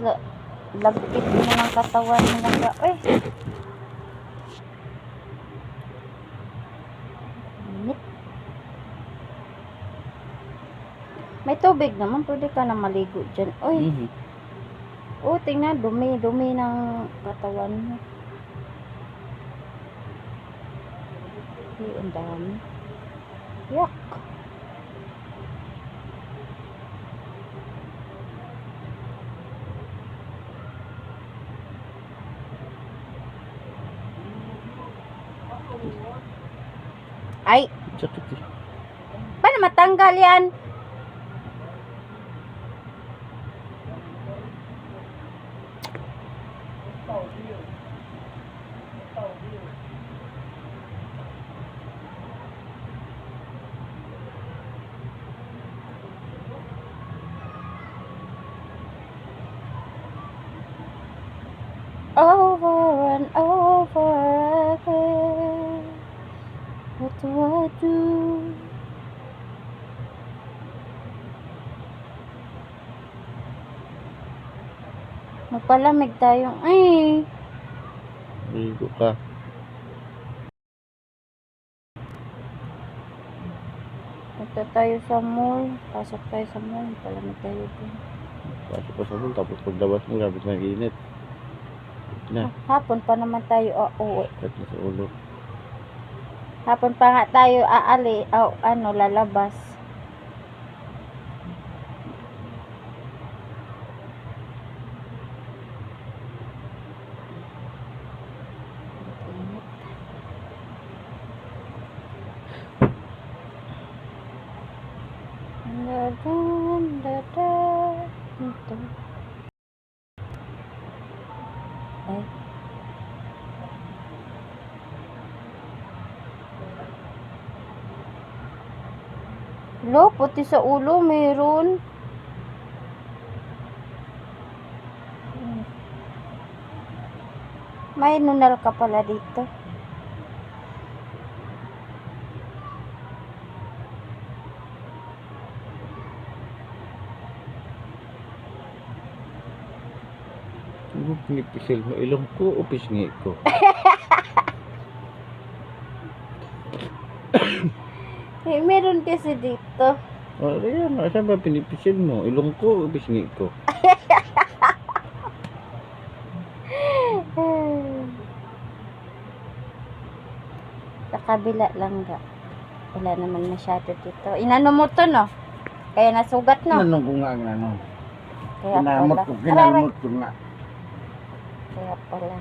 la- lagkit mo ng katawan mo lang ga. Uy. Init. May tubig naman, pwede ka na maligo dyan. Uy, Mhm. oh, tingnan, dumi, dumi ng katawan mo. Uy, ang dami. Yak. Ay, Sakit eh. paano matanggal yan? Over and over I do? Magpalamig tayong, ay, Ligo ka. punta tayo sa mall. Pasok tayo sa mall. Magpalamig tayo dun. Pasok pa sa mall, tapos paglabas mo, grabe na init. Na, Hapon pa naman tayo uuwi. kat na sa ulo. Hapon pa nga tayo aali, o ano, lalabas. Lo, puti sa ulo, meron. May nunal ka pala dito. Ano pinipisil mo? Ilong ko o pisngi ko? Eh, meron kasi dito. O, oh, yan. Saan ba pinipisil mo? Ilong ko o pisngi ko? Sa kabila lang ga. Wala naman masyado dito. Inano mo to, no? Kaya nasugat, no? Anong ko nga ano? Kaya Kinamot pala. ko, kinamot ko nga. Kaya pala.